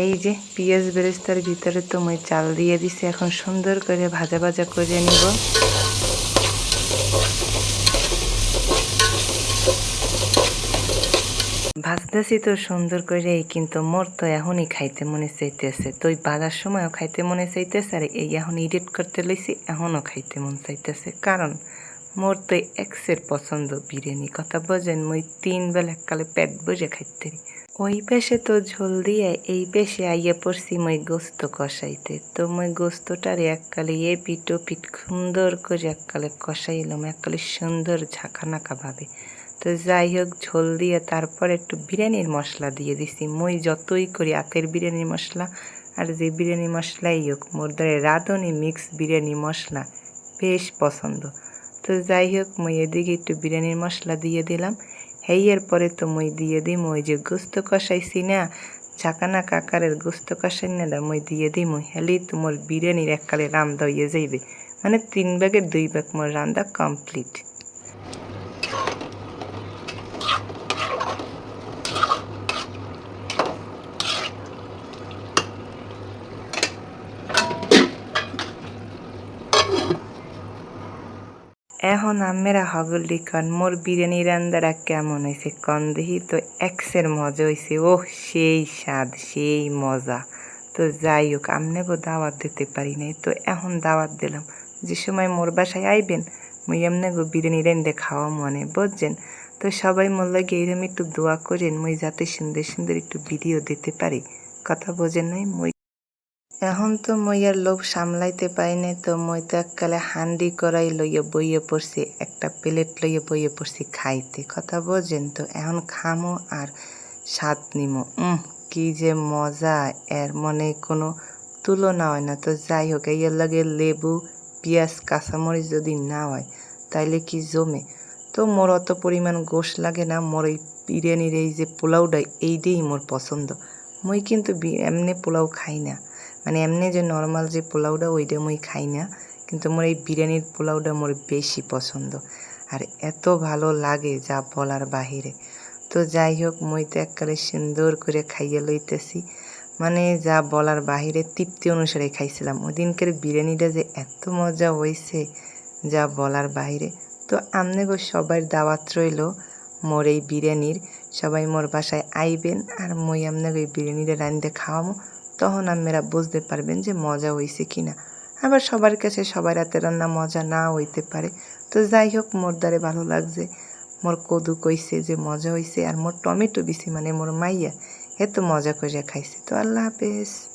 এই যে পেঁয়াজ বেরেস্তার ভিতরে তো মই চাল দিয়ে দিছি, এখন সুন্দর করে ভাজা ভাজা করে নিব। ভাজতেছি তো সুন্দর করে কিন্তু মোর তো এখনই খাইতে মনে চাইতেছে। তো বাজার সময়ও খাইতে মনে চাইতেছে, আর এই এখন এডিট করতে লইছি, এখনও খাইতে মন চাইতেছে। কারণ মোর তো এক্সের পছন্দ বিরিয়ানি কথা বোঝেন, মই তিন বেলা কালে পেট বসে খাইতে ওই পেশে তো ঝোল দিয়ে, এই পেশে আইয়া পড়ছি মই গোস্ত কষাইতে। তো মই গোস্তটার এককালে এ ও পিঠ সুন্দর করে এককালে কষাইলাম এককালে সুন্দর ঝাঁকানাকা ভাবে। তো যাই হোক, ঝোল দিয়ে তারপর একটু বিরিয়ানির মশলা দিয়ে দিছি। মই যতই করি আতের বিরিয়ানির মশলা, আর যে বিরিয়ানি মশলাই হোক, মোর দ্বারা রাঁধুনি মিক্স বিরিয়ানি মশলা বেশ পছন্দ। তো যাই হোক মই এদিকে একটু বিরিয়ানির মশলা দিয়ে দিলাম। হেইয়ের পরে তো মই দিয়ে দিই ওই যে গোস্ত কষাইছি না, ঝাঁকানা কাকারের গোস্ত কষাই না মই দিয়ে দিই দিম হেলি তোমার বিরিয়ানির এককালে রান্দা হয়ে যাইবে। মানে তিন ভাগের দুই ভাগ মোর রান্দা কমপ্লিট। এখন আমেরা হগলি কন মোর বিরিয়ানি রান্দারা কেমন হয়েছে কন দেখি? তো এক্সের মজা হয়েছে ওহ, সেই স্বাদ, সেই মজা। তো যাই হোক, আমনেগো দাওয়াত দিতে পারি নাই। তো এখন দাওয়াত দিলাম। যে সময় মোর বাসায় আইবেন, মুই এমনেগো বিরিয়ানি রান্দে খাওয়া মনে, বুঝছেন? তো সবাই মোর লাগে এরম একটু দোয়া করেন, মুই যাতে সুন্দর সুন্দর একটু ভিডিও দিতে পারি। কথা বোঝেন নাই, মুই এখন তো মই আর লোভ সামলাইতে পাই নাই, তো মই তো এককালে হান্ডি করাই লইয়া বইয়ে পড়ছি, একটা প্লেট লইয়া বইয়ে পড়ছি খাইতে। কথা বোঝেন তো, এখন খামো আর স্বাদ নিমো। কি যে মজা, এর মনে কোনো তুলনা হয় না। তো যাই হোক, এর লাগে লেবু, পেঁয়াজ, কাঁচামরিচ যদি না হয়, তাইলে কি জমে? তো মোর অত পরিমাণ গোশ লাগে না, মোর এই বিরিয়ানির এই যে পোলাওটা এইটাই মোর পছন্দ। মই কিন্তু এমনি পোলাও খাই না। মানে এমনি যে নর্মাল যে পোলাওটা ওইটা মই খাই না, কিন্তু মোর এই বিরিয়ানির পোলাওটা মোর বেশি পছন্দ। আর এত ভালো লাগে যা বলার বাহিরে। তো যাই হোক, মই তো এককালে সুন্দর করে খাইয়ে লইতেছি। মানে যা বলার বাহিরে তৃপ্তি অনুসারে খাইছিলাম। ওই দিনকার বিরিয়ানিটা যে এত মজা হয়েছে যা বলার বাহিরে। তো আমনে গো সবার দাওয়াত রইল মোর এই বিরিয়ানির। সবাই মোর বাসায় আইবেন আর মই আপনাকে এই বিরিয়ানিটা রান্ধতে খাওয়াবো। তখন আপনারা বুঝতে পারবেন যে মজা হইছে কি না আবার সবার কাছে সবাই হাতে রান্না মজা না হইতে পারে। তো যাই হোক, মোর দ্বারে ভালো লাগছে। মোর কদু কইছে যে মজা হইছে আর মোর টমেটো বেশি মানে মোর মাইয়া। এত মজা করে খাইছে। তো আল্লাহ হাফেজ।